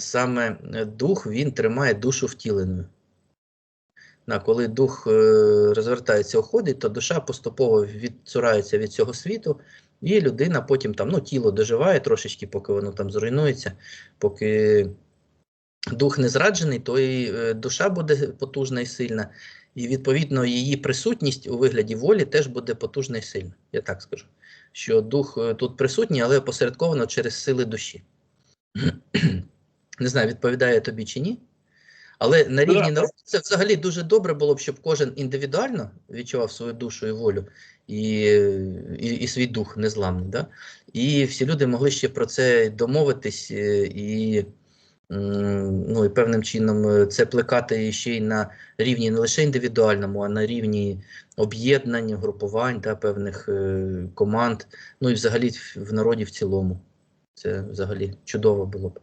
саме е, дух він тримає душу втіленою. Коли дух е, розвертається, уходить, то душа поступово відцурається від цього світу, і людина потім там, ну, тіло доживає трошечки, поки воно там зруйнується, поки дух не зраджений, то і е, душа буде потужна і сильна, і відповідно її присутність у вигляді волі теж буде потужна і сильна. Я так скажу. Що дух тут присутній, але опосередковано через сили душі. Не знаю, відповідає тобі чи ні. Але на рівні народу це взагалі дуже добре було б, щоб кожен індивідуально відчував свою душу і волю і, і, і свій дух незламний. Да? І всі люди могли ще про це домовитись е, і, ну, і певним чином е, це плекати ще й на рівні не лише індивідуальному, а на рівні об'єднань, групувань да, певних е, команд, ну і взагалі в народі в цілому. Це взагалі чудово було б.